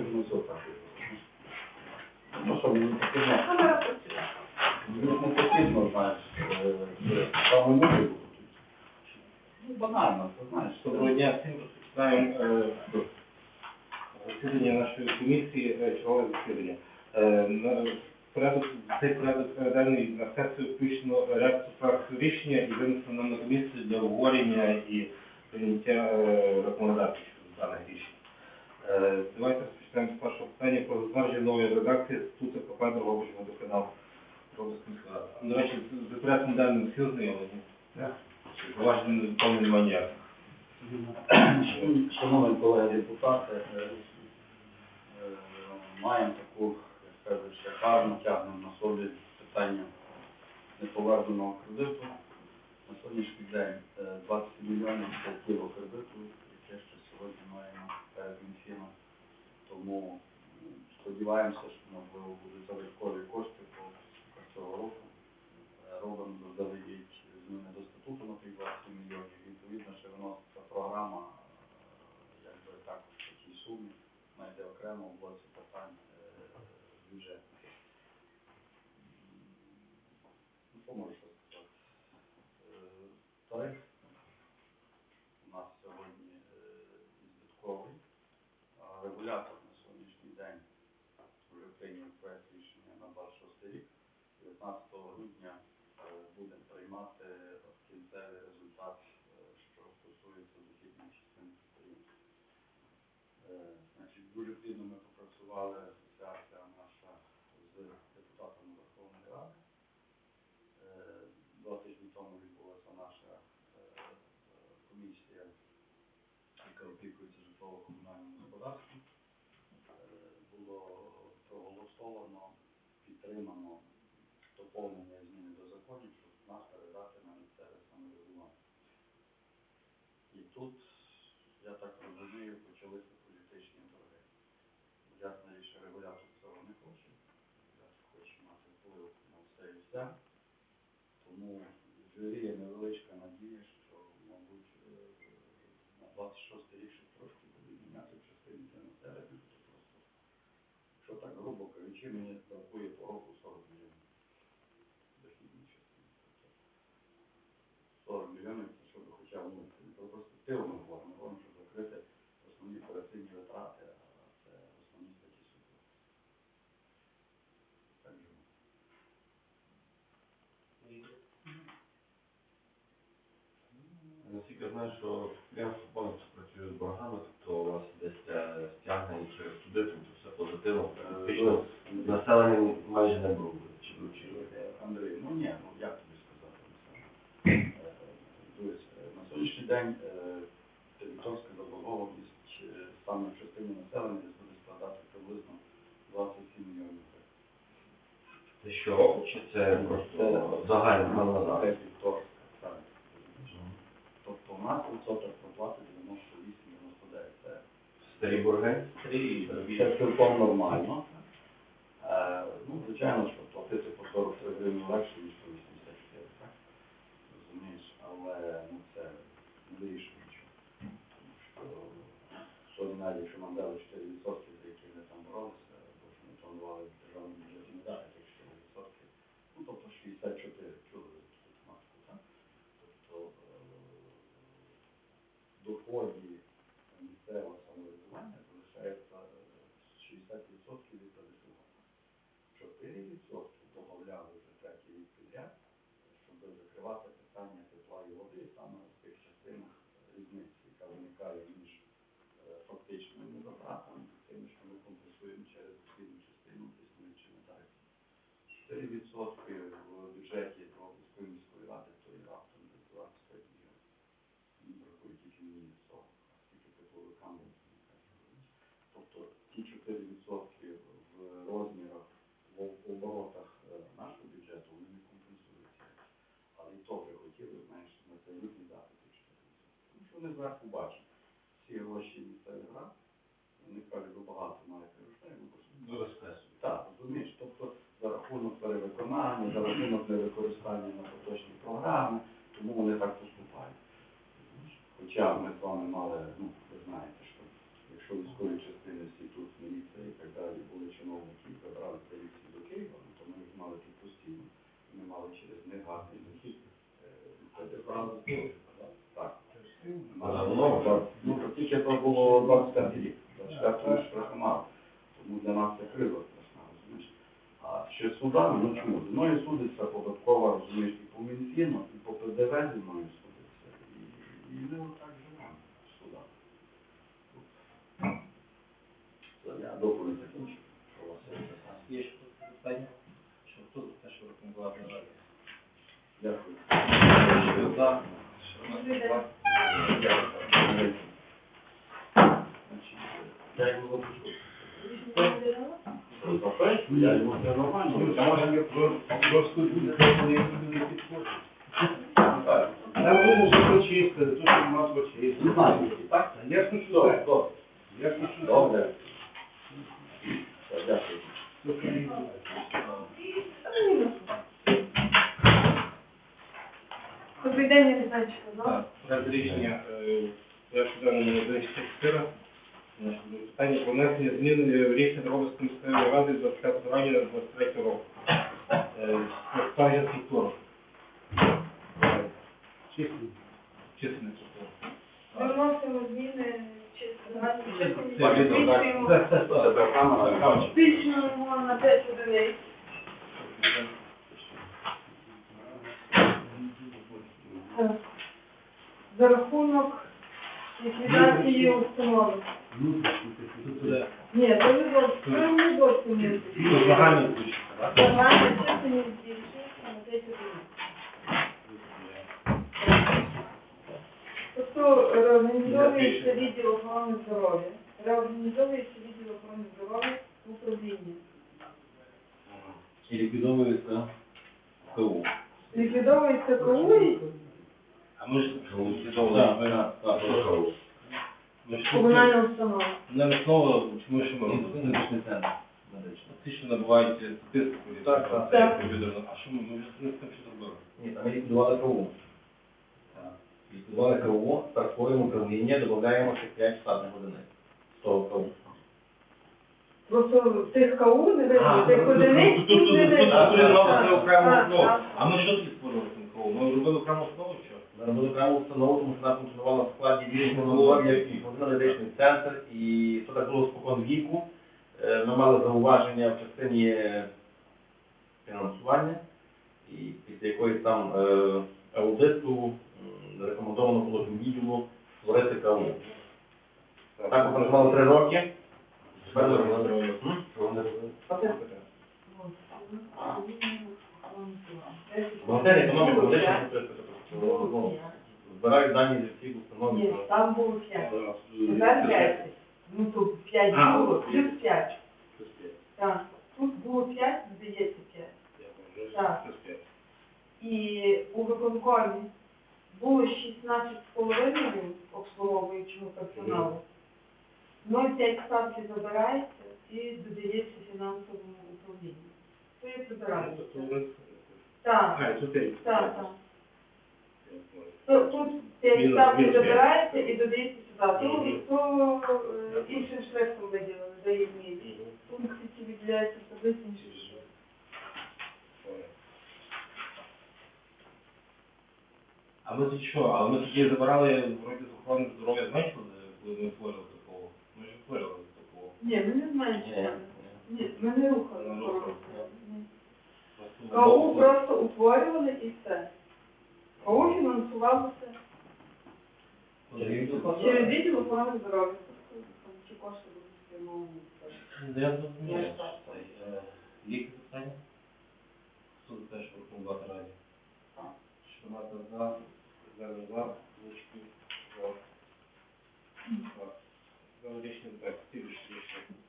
думаю, цього. Ну що, мені потрібно, Камера працює. мені потрібно, знаєш, е, саме музику. Ну, банально, ти знаєш. Доброго дня всім розпочинаємо е, засідання нашої комісії, е, чергове засідання. Е, Порядок, цей порядок е, на сесію включено ряд проектів рішення і винесено на комісію для обговорення і прийняття е, рекомендацій щодо даних рішень. Е, Давайте розпочнемо з першого питання про затвердження нової редакції статуту КП Дрогобичного водоканалу Дрогобицької міської ради. Порядком денним всі ознайомлені? Чи Поважні не доповнені ніяких? Шановні колеги депутати, е, е, маємо таку, як кажуть, шикарну, тягнемо на собі питання неповерненого кредиту. На сьогоднішній день е, 20 мільйонів це тіло кредиту, яке ще сьогодні маємо перед Мінфіном. Тому сподіваємося, що можливо будуть додаткові кошти по цього року. Робимо заздалегідь зміни до статуту на тих 20 мільйонів. Відповідно, що виноситься програма, е, якби також в такій сумі, знайде окремо в блоці питань е, бюджетних. Ну, що сказати? Е, Тариф у нас сьогодні е, збитковий, а регулятор на сьогоднішній день вже прийняв проект рішення на 26 рік. 19 грудня е, будемо приймати кінцевий результат, е, що стосується дохідної частини підприємства. Е, Дуже ми попрацювали, асоціація наша з депутатами Верховної Ради. Е, Два тижні тому відбулася наша е, комісія, яка опікується житлово-комунальним господарством. Е, Було проголосовано, підтримано доповнення і зміни до законів, щоб нас передати на місцеве самоврядування. І тут, я так розумію, почалися політичні торги. Ясна річ, що регулятор цього не хоче. Регулятор хоче мати вплив на все і вся. Тому жиріє невеличка надія, що, мабуть, е, на 26 рік ще трошки буде міняти частини для населення, то просто, якщо так грубо кажучи, мені бракує по року 40 мільйонів дохідної частини. Тобто 40 мільйонів, це щоб хоча б, це просто ми говоримо, щоб закрити основні операційні витрати, а це основні статті суду. Так живемо. Наскільки знаю, що підприємство повністю працюю з боргами, тобто у вас десь е, стягнення через суди, тобто все позитивно, населення майже не брудне, чи вручили. Е, Андрій, ну ні, ну як тобі сказати, Олександр? Е, Дивись, е, на сьогоднішній день е, кредиторська заборгованість е, саме в частині населення десь буде складати приблизно 27 мільйонів гривень. Це щороку, чи це просто загальна на зараз? Кредиторська, так. Тобто у нас відсоток проплати 98-99. Це Старі борги? Це цілком нормально. Е, ну, звичайно, що платити по 43 гривні легше, ніж по 84, так? Розумієш, але ну, це Тому що, навіть якщо нам дали 4%, за які вони там боролися, бо що ми планували в державному бюджеті не дати тих 4%, ну, тобто 64, чули ви таку тематику, так? Тобто, е, доході місцевого самоврядування залишається е, 60% від ПДФО. 4% додавали вже третій рік підряд, щоб закривати питання тепла і води саме в тих частинах е, різниці, яка виникає між е, фактичними затратами і тими, що ми компенсуємо через дохідну частину існуючими тарифами. 4% в бюджеті Дрогобицької міської ради, то і раптом 25 мільйонів. Бракує тільки мені цього, а скільки тепловикам. Тобто ті 4% в розмірах, в оборотах е, нашого бюджету, вони не компенсуються. Але і то вже хотіли, знаєш, на цей рік дати ті 4%. Тому що вони зверху бачать всі гроші місцевих рад, вони кажуть, ви багато маєте грошей, ми просто рахунок перевиконання, за рахунок невикористання на поточні програми, тому вони так поступають. Хоча ми з вами мали, ну, ви знаєте, що якщо військові частини всі тут, міліція і так далі, були чиновники, забрали поліції до Києва, то ми їх мали тут постійно. Ми мали через негарний захід е, ПДФ. Так. Ну, тільки це було 25 рік, 24 штрафомат. Тому для нас це криза судами, ну чому? Зі мною судиться податкова, розумієш, і по Мінфіну, і по ПДВ зі мною судиться. І, і ми отак живемо в судах. Все, я доповідь закінчу. Що у вас є питання? Є ще тут питання? Що хто за те, що рекомендувати раді? Дякую. За. Значить, Я його запишу. Ну, запишу, я його все нормально. А може ми просто не підходить? Там буде вже почистити, тут нема Не почистити. знаю, і так? Я ж хочу Добре, так. добре. Я ж хочу Добре. Все, Дякую. Добрий день, я Віталій сказав. Так, проект рішення е, перше даному на 24. Питання про внесення змін е, в рішення Дрогобицької міської ради 25 травня 23 року. Старгінський торг. Численний. Численний торг. Ми вносимо зміни чи загальні Це численні, відео, так. збільшуємо на 5 одиниць. За рахунок ліквідації установи. Тут буде Ні, це не зовсім, це не збільшується на 5. Тобто реорганізовується відділ охорони здоров'я, реорганізовується відділ охорони здоров'я в управлінні. І ліквідовується КУ. Ліквідовується КУ і А ми ж Так, ліквідовували. ми так, ж комунальна установа. не знову, чому що ми робимо? медичний центр медичний. Ті, що набувають статистику, і Так, так. це як комп'ютерно. А що ми, ми вже не тим, що зробили? Ні, там ліквідували. Ліквідували КУ, стартуємо управління, додаємо ще 5 штатних одиниць. З того КУ. Просто тих КУ не видно, тих ну, одиниць тут- тут тут- не видно. тут Так, це так, А ми що тут створили ТНКО? Ми робили окрему основу? Ми робили окрему установу, тому що вона функціонувала в складі військової і медичний центр, і що так було спокон віку. Е, Ми мали зауваження в частині е, фінансування, і після якоїсь там е, аудиту рекомендовано було відділу створити КАУ. Так ми працювали три роки. Ми? Бухгалтерія економіка медична ну, збирають дані зі всіх установ. Ні, там було 5. Зараз, Тепер е, 10. Ну тут 5 А, було, ну, плюс 5. плюс п'ять. Так. Тут було 5, здається 5. Я вже Так. плюс п'ять. І у виконкомі було 16,5 обслуговуючого персоналу. 0,5 ставки забирається і додається фінансовому управлінню. То є прибирається. Так, А, і тут так, так. То- Тут 5 Мінус- ставки забирається і додається сюди. То, то е, іншим шрифтом виділено. Мгм. Пункти ці виділяються таблиці іншим шрифтом. А ми тут що? А ми тоді забирали, вроді, з охорони здоров'я зменшили, коли ми створили такого? Ми ж створили такого. Ні, ми не зменшуємо. Ні, ми не рухали. Ні. КАУ просто утворювали і все. КАУ фінансувалося через відділ охорони здоров'я. Ці кошти будуть спрямовані. Ну, Я зрозумів. Я так. Е, Ліки питання? Хто за те, що рекомендувати раді? Шпинати за, Зелен за, Лучки за. За рішення так, слідуюче рішення.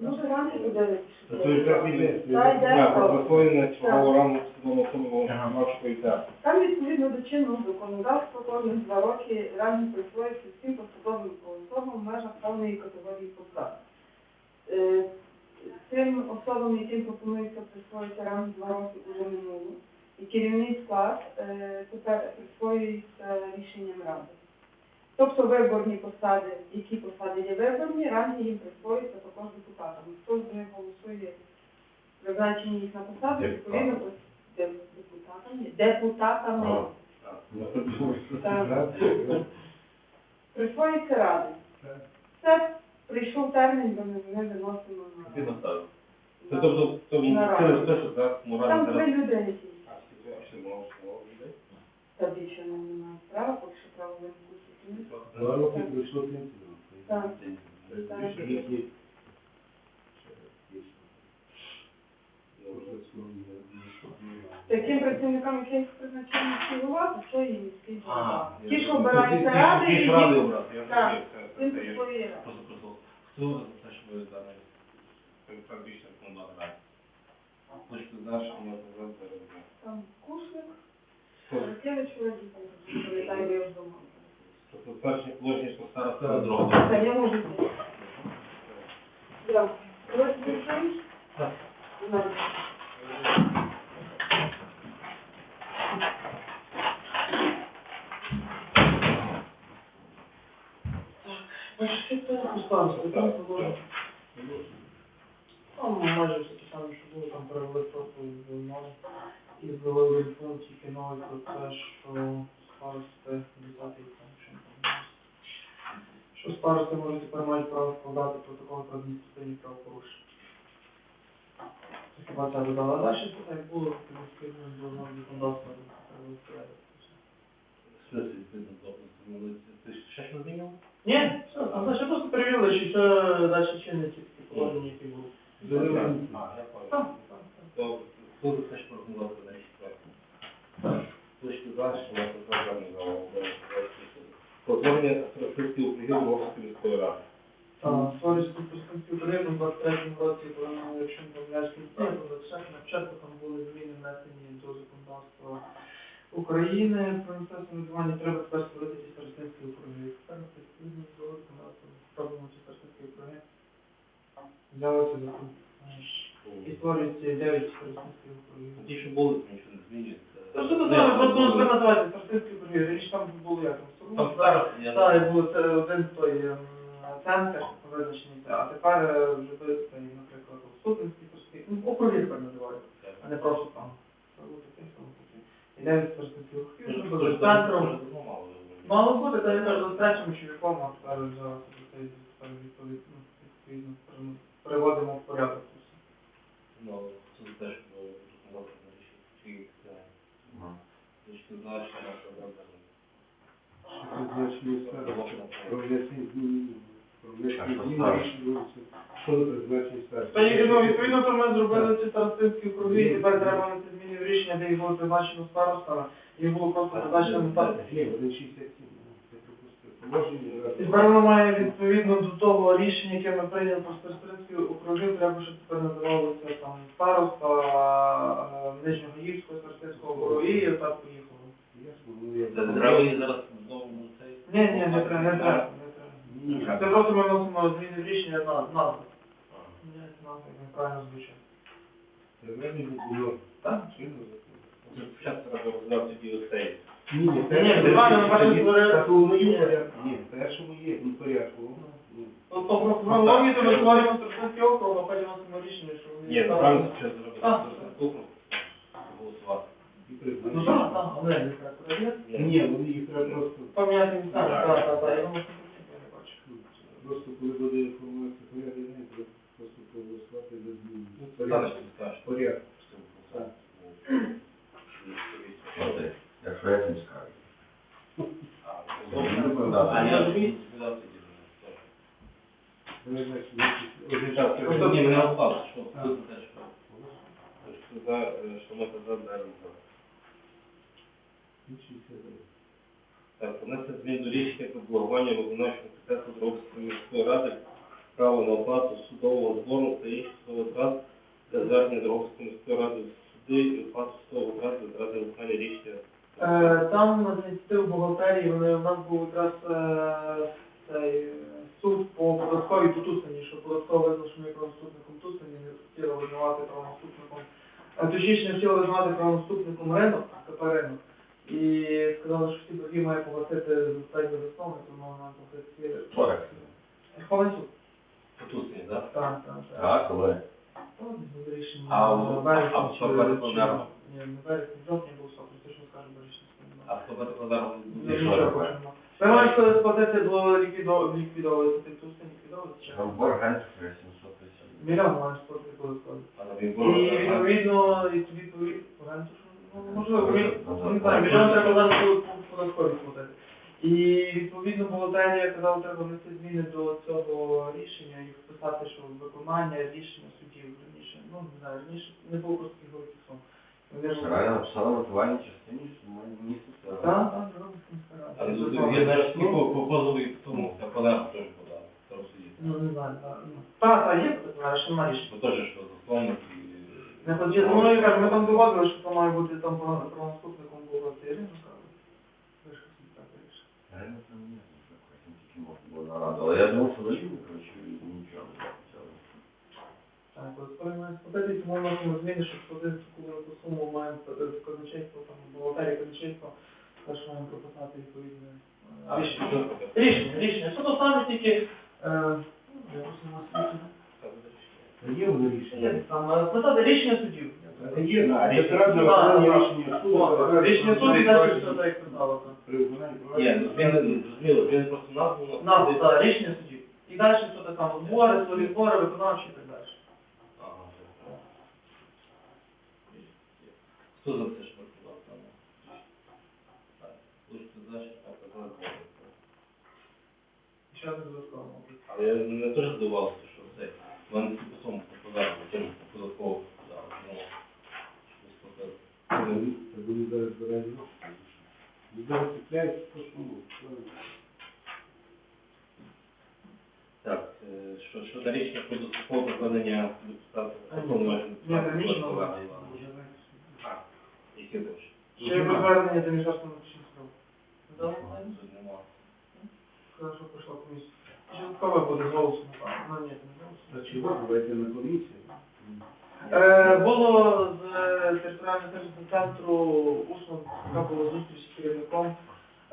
Ну, то буде. Судового. Там відповідно до чинного законодавства кожних два роки ранні присвоюється всім посадовим особам в межах певної категорії посад. Е, Цим особам, яким пропонується присвоїти ранні два роки, уже минуло. І керівний склад е, тепер присвоюється рішенням ради. Тобто виборні посади, які посади є виборні, ранні їм присвоюються також депутатам. Хто з них голосує призначення їх на посаду, відповідно Деп- депутатами. Депутатами. Так. Присвоїться ради. Все, прийшов термін, ми ми виносимо на. Це тобто, то він На через раді. те, що зараз морально Там три людини ті. А, скільки- а що мало мало людей? Та більше не немає права, поки що право виникнути. Два роки пройшло пенсію. Так. Це Так. слово не Таким працівникам, яких призначає міський голова, то що їм міський голова? Ті, що ну, обираються ради, і ради обрати, Так. розумію, це- це- тим це є. свої ради. Хто за те, щоб ви так більше рекомендувати раді? Хочете знати, що зараз зараз. Там Кушник? Ракевич, Владимир, пам'ятаю, я вже думала. Тобто перші положення, що староста Це дорога. Та я можу. Олег Вікторович? Так. Знаю. Так, що це поставити? Там було. Там майже все те саме, що було, там перевели просто з ноги і ввели в тільки новий про те, що старости 10 там що там у нас. Що старости можуть тепер мають право складати протокол про адміністративні правопорушення. Хіба це додала далі, це так було, відповідно до норм законодавства в порядок. Що це відповідно до Ти ще що змінював? Ні, все, а значить просто перевірили, чи це далі чинні ті положення, які були. А, я так. То хто за те, що пропонувати на четверту? Точки за, що я програмі Про творення стратегії України Львовської міської ради. Створюється перспектив туризму в 23-му році, коли ми, якщо не помиляюсь, кінці, або десятки на початку там були зміни внесені до законодавства України про місцеве самоврядування, треба тепер створити ці старостинські округи. Тепер ми відповідно до законодавства робимо ці старостинські округи. Взялися за. І створюється 9 старостинських округів. Ті, що були, нічого не змінюється. Та що це зараз просто старостинські округи, раніше там було як там зараз Так, і це один той ем, центр визначений, а тепер е, вже визначений, наприклад, Сутинський, Сорський, ну, округи тепер називають, а не просто там. Це було таке, це було таке. І дев'ять Сорських округів, вже буде центром. Мало бути, та я кажу, з третім чоловіком, а тепер вже цей тепер відповідно, відповідно, пере- переводимо в порядок. Ну, це теж було допомагати на рішення. Чи точки за, що я програмі Призначення старості. Про внесення змін. Про внесення змін рішення щодо призначення старості. Та ні, ну, відповідно, то ми зробили ці старостинські округи, і тепер треба внести зміни в рішення, де їх було призначено старостами, їх було просто призначено на старості. Ні, 1,67. Це пропустив. Положення. І тепер відповідно до того рішення, яке ми прийняли про старостинські округи, треба, щоб тепер називалося там староста е, Нижньогірського старостинського округу, і отак поїхало. Ясно, ну я... Це треба її зараз знову цей. Ні, ні, не треба, не треба, не треба. Ні. Це просто ми вносимо зміни в рішення на назви. Міняється назва, як неправильно звучить. Реальний було. Так? Спочатку треба розглядати тоді оцей. Ні, ні, Ні, нормально, ми бачимо, що- Так, у моєму порядку. Ні, в першому є, ну, порядку. Ну, По по хронології то ми створюємо старостинський округ, а потім вносимо рішення, що вони Ні, правильно спочатку зробити Так. Ну так, так, але не так. подивіться. Ні, вони їх треба просто, Поміняти місцями, так, так, так, я не бачу. просто коли буде інформація порядку, просто проголосувати за зміни. Ну, це Порядок. зараз ти скажеш. Порядок. Так. Якщо я не скажу. А я розумію, сказав тоді. Вони, значить, якісь Так, організації- просто ні, мене впало, що А. хто за те, що Точки за, е, що ми казали, даром за. Інші все добре. Так, внесення змін блокування виконавчого комітету Дробської міської ради право на оплату судового збору та інших витрат для звернення Дробської міської ради в суди і оплату судових витрат для втрати виконання рішення. Е, Там на ініціативу бухгалтерії вони, у нас був якраз е, цей суд по податковій по Тусані, що ми є правонаступником Тусані, не хотіли визнавати правонаступником, точніше не хотіли визнавати правонаступником ринок, КП ринок. І сказали, що всі борги має погасити достатньо засновник, тому нам погасити. Форекс. Ховальний суд. Потусні, так? Так, так, так. Так, коли? Та, буде рішення А в в- а в чи- Соборному? Ні, не в вересні, в жовтні був сок, точно скажу. А хто буде подарунок? Ну, нічого хочемо. Ви маєте сплатити до ліквідо- ліквідовувати цей тусин, ліквідовувати чи? Борг 800 тисяч. Мільйон маєш сплатити. А на він І відповідно, і тобі пові- оренду, що, ну, можливо, мі- Ну, не знаю, мільйон треба зараз податкові платити. І відповідно бухгалтерія казала, треба внести зміни до цього рішення і вписати, що виконання рішення судів раніше, ну не знаю, раніше не було просто таких великих сум. Ж- написала в мотивальній частині, що має місяця. Так, так, рада. Але є знаєш, скільки по позову тому, та колега теж подав, там. Ну, не знаю, так. ну. Так, так, є що немає рішення. Бо теж, що засновник і... Не ході, ну, я кажу, ми там доводили, що там має бути там про про наступником було Ірина, вийшло собі так вирішили. Реально там ні, там тільки можна було нараду. Але я думав, що рівно, коротше, і нічого не взяли. Так, от коли ми сплатити, тому вносимо зміни, що сплатити таку велику суму маємо платити казначейство, там, в бухгалтерія казначейства, теж маємо прописати відповідне е, рішення. Рішення, рішення. Що то саме тільки, е, ну, я просто не Та Є воно рішення. Є там е, писати рішення судів. Та Є, ну, а Рішення. це треба виконання рішення суду. О, Рішення суду, і далі все так, як писало. так. При виконанні Ні, ну він не зрозуміло, він просто назву Назву, так, рішення судів. І далі все так само. Збори, свої збори, виконавчі і так далі. Ага, все. Хто за це ж виконав там? Так, лише ти знаєш, так, так, так. І ще один додатково. мабуть. Але я не теж здивувався, Що це в мене типу суму податку, тим податково подав. Ну, що сплатили. Це буде зараз збирати гроші. Ну, Зараз цепляється по суму. Так, е, що, що на рішення про дострокове припинення депутата повноважень Ні, раніше депутата було. Олега Івановича. А, які гроші? Ще є повернення до Міністерства внутрішніх справ. Дали знаєте? Тут нема. Сказав, що пройшла комісія. Ще додаткове буде з голосом, напевно. Ну, ні, не з голосом. Та чого, давайте на комісію. Е, Було з е, територіального сервісного центру усно, така була зустріч з керівником.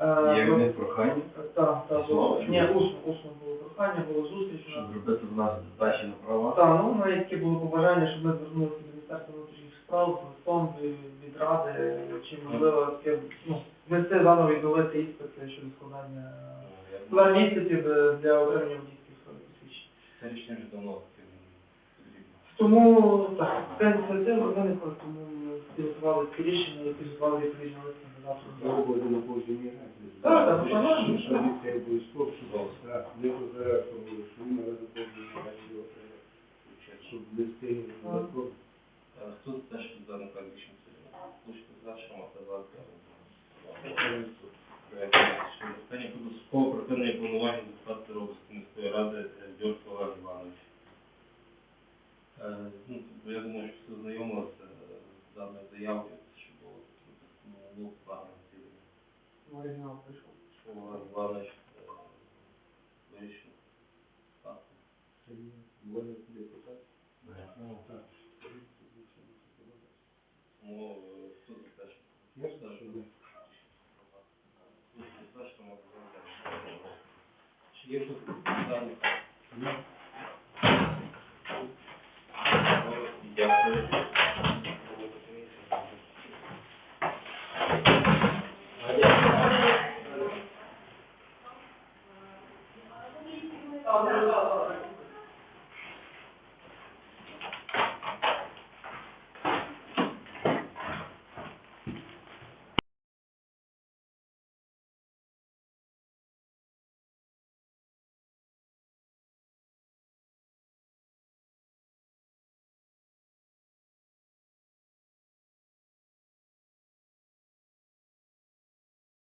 Е, Є від них прохання, Так, так, було. Ні, усно, усно було прохання, було зустріч. щоб зробити в нас здачі на права. Так, ну, на яке було побажання, щоб ми звернулися до Міністерства внутрішніх справ, з листом від від ради, чи можливо таке, ну, внести заново відновити іспити щодо складання Я складання іспитів е, для отримання водійських. Це рішення вже давно. Тому так, це ініціатива виникла, тому ми підготували таке рішення і підготували відповідні листи на завтра. Знову на кожній раді. Так, так, ну. Що це обов'язково, щоб так, не позарядку що ми на кожній раді його треба, щоб додатково. Е, теж під даним що мати завтра. Питання про